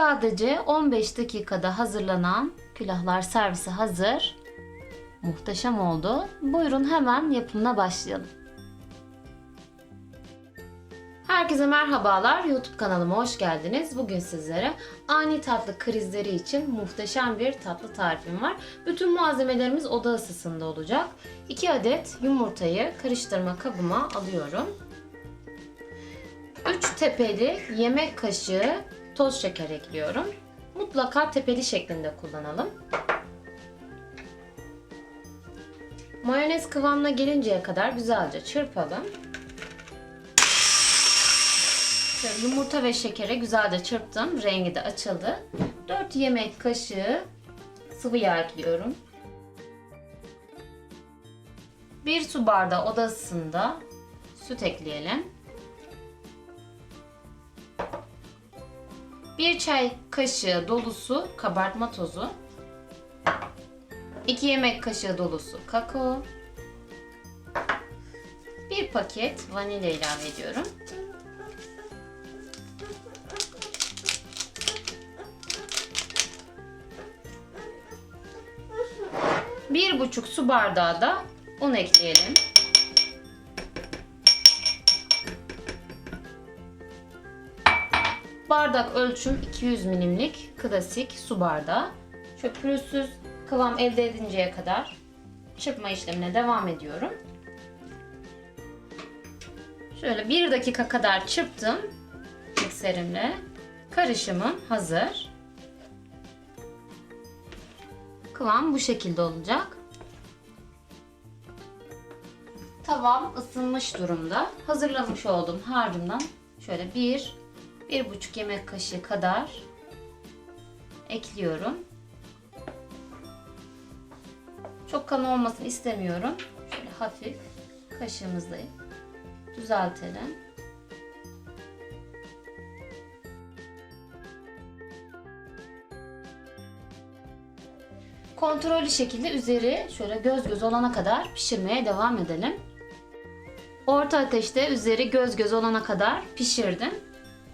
Sadece 15 dakikada hazırlanan külahlar servisi hazır. Muhteşem oldu. Buyurun hemen yapımına başlayalım. Herkese merhabalar. YouTube kanalıma hoş geldiniz. Bugün sizlere ani tatlı krizleri için muhteşem bir tatlı tarifim var. Bütün malzemelerimiz oda ısısında olacak. 2 adet yumurtayı karıştırma kabıma alıyorum. 3 tepeli yemek kaşığı toz şeker ekliyorum. Mutlaka tepeli şeklinde kullanalım. Mayonez kıvamına gelinceye kadar güzelce çırpalım. Şöyle yumurta ve şekere güzelce çırptım. Rengi de açıldı. 4 yemek kaşığı sıvı yağ ekliyorum. 1 su bardağı oda ısısında süt ekleyelim. 1 çay kaşığı dolusu kabartma tozu. 2 yemek kaşığı dolusu kakao. 1 paket vanilya ilave ediyorum. Bir buçuk su bardağı da un ekleyelim. Bardak ölçüm 200 milimlik klasik su bardağı. Şöyle pürüzsüz kıvam elde edinceye kadar çırpma işlemine devam ediyorum. Şöyle bir dakika kadar çırptım mikserimle. Karışımım hazır. Kıvam bu şekilde olacak. Tavam ısınmış durumda. Hazırlamış olduğum harcımdan şöyle bir, bir buçuk yemek kaşığı kadar ekliyorum. Çok kan olmasını istemiyorum. Şöyle hafif kaşığımızla düzeltelim. Kontrollü şekilde üzeri şöyle göz göz olana kadar pişirmeye devam edelim. Orta ateşte üzeri göz göz olana kadar pişirdim.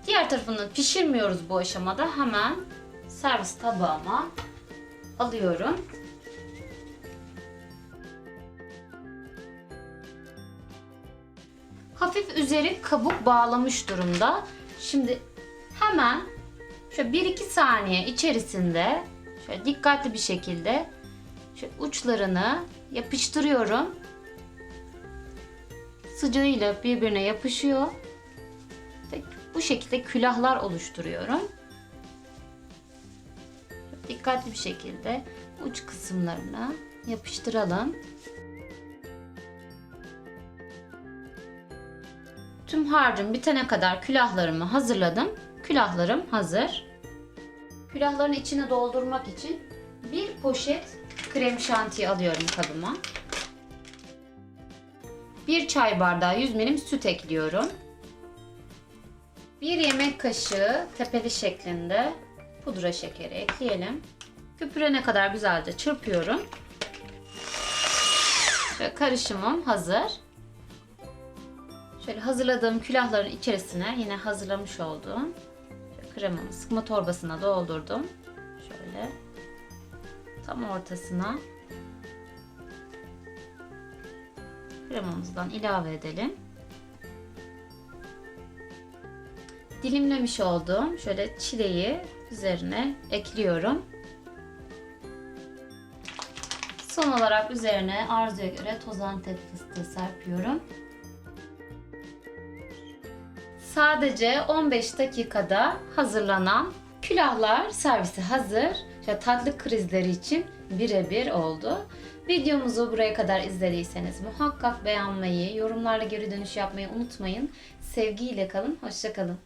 Diğer tarafını pişirmiyoruz bu aşamada. Hemen servis tabağıma alıyorum. Hafif üzeri kabuk bağlamış durumda. Şimdi hemen şöyle 1-2 saniye içerisinde şöyle dikkatli bir şekilde şu uçlarını yapıştırıyorum. Sıcağıyla birbirine yapışıyor. Ve bu şekilde külahlar oluşturuyorum. Dikkatli bir şekilde uç kısımlarına yapıştıralım. Tüm harcım bitene kadar külahlarımı hazırladım. Külahlarım hazır. Külahların içine doldurmak için bir poşet krem şantiyi alıyorum kabıma. Bir çay bardağı 100 milim süt ekliyorum. Bir yemek kaşığı tepeli şeklinde pudra şekeri ekleyelim. Köpürene kadar güzelce çırpıyorum. Ve karışımım hazır. Şöyle hazırladığım külahların içerisine yine hazırlamış olduğum kremamı sıkma torbasına doldurdum. Şöyle tam ortasına kremamızdan ilave edelim. Dilimlemiş olduğum şöyle çileği üzerine ekliyorum. Son olarak üzerine arzuya göre toz antep fıstığı serpiyorum. Sadece 15 dakikada hazırlanan külahlar servisi hazır. İşte tatlı krizleri için birebir oldu. Videomuzu buraya kadar izlediyseniz muhakkak beğenmeyi, yorumlarla geri dönüş yapmayı unutmayın. Sevgiyle kalın, hoşçakalın.